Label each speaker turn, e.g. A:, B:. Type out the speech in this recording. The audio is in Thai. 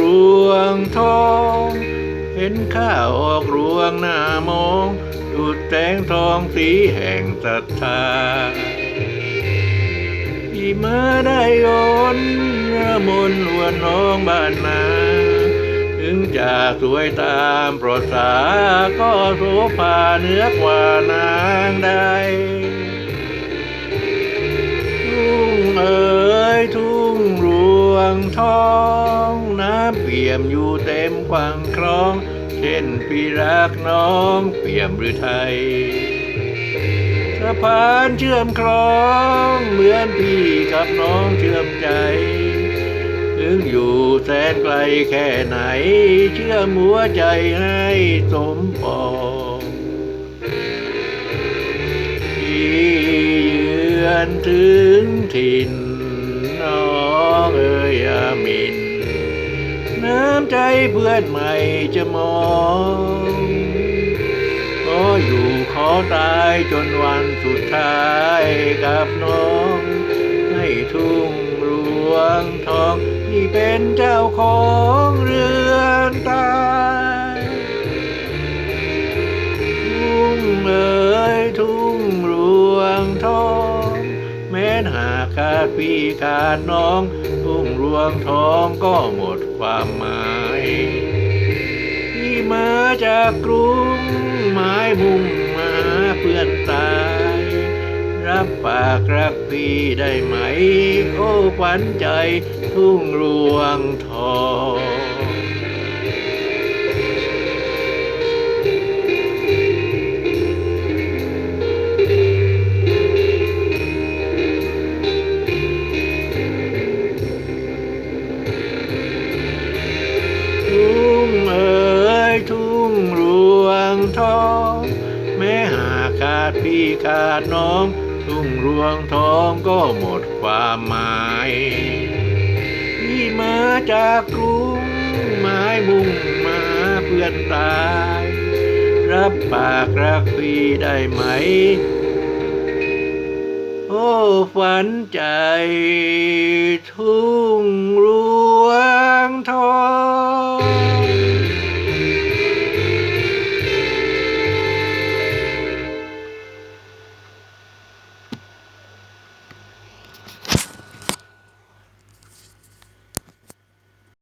A: รวงทอง เห็นข้าออกรวงหน้ามองดูดแตงทองสีแห่งศรัทธาอีเมื่อได้โอนระมนลวนน้องบ้านนาถึงจะสวยตามโปรดสาก็โสภาเนื้อกว่านางใดทุ่งเอ๋ยทุ่งรวงทอง เปี่ยมอยู่เต็มกวางคลอง เช่นพี่รักน้องเปี่ยมหรือไทยสะพานเชื่อมคลองเหมือนพี่กับน้องเชื่อมใจ ถึงอยู่แสนไกลแค่ไหน เชื่อมหัวใจให้สมปองที่เยือนถึงถิ่นำใจเพื่อนใหม่จะมองขออยู่ขอตายจนวันสุดท้ายกับน้อง ให้ทุ่งรวงทองที่เป็นเจ้าของเรือนตายทุ่งเอ๋ยทุ่งรวงทอง แม้นหากขาดพี่ขาดน้อง วงทองก็หมดความหมายที่มาจากกรุงไม้มุ่งมาเพื่อนตาย รับปากรักพี่ได้ไหม โอ้ขวัญใจทุ่งรวงทอง ดพี่ขาดน้อง ทุ่งรวงทองก็หมดความหมายที่มาจากกรุงหมายมุ่งมาเพื่อนตาย รับปากรักพี่ได้ไหม โอ้ฝันใจทุ่งรวง